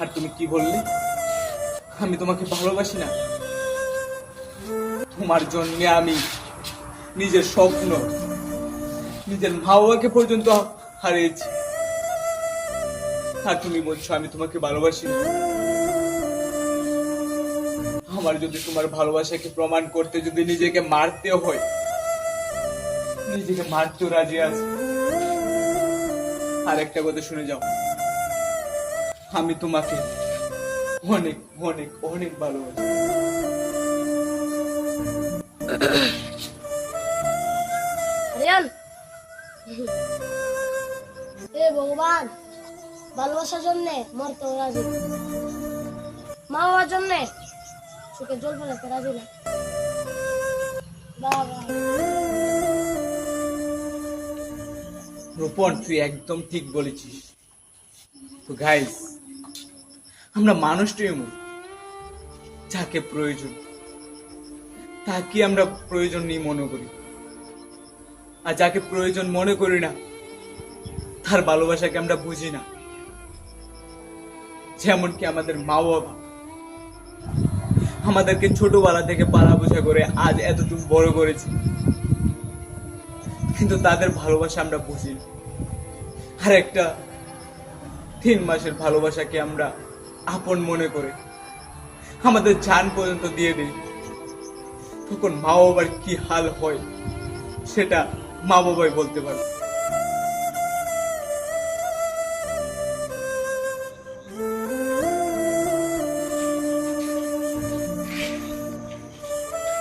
আর তুমি কি বললে? আমি তোমাকে ভালোবাসি না। তোমার জন্য আমি নিজের স্বপ্ন, নিজের মা বাবাকে পর্যন্ত হারিয়েছি। আর তুমি বলছো, আমি তোমাকে ভালোবাসি না। আমার যদি তোমার ভালোবাসাকে প্রমাণ করতে যদি নিজেকে মারতে হয়, নিজেকে মারতেও রাজি আছে। আর একটা কথা শুনে যাও। আমি তোমাকে অনেক অনেক অনেক ভালোবাসি। রিয়ান এ ভগবান ভালোবাসার জন্যে মরতে রাজি। মা বাবার জন্যে সুখে জল ফেলাতে রাজি না। বাবা। রূপন তুই একদম ঠিক বলেছিস। তো গাইস আমরা মানুষটাই এমন যাকে প্রয়োজন তাকে আমরা প্রয়োজন নিয়ে মনে করি। আর যাকে প্রয়োজন মনে করি না, তার ভালোবাসাকে আমরা বুঝি না। যেমন কি আমাদের মা বাবা আমাদেরকে ছোটবেলা থেকে পালা বোঝা করে আজ এতটুকু বড় করেছে। কিন্তু তাদের ভালোবাসা আমরা বুঝি না। আর একটা তিন মাসের ভালোবাসাকে আমরা আপন মনে করে। আমাদের জান পর্যন্ত দিয়ে দিই। তখন মা বাবার কি হাল হয়, সেটা মা বাবাই বলতে পারে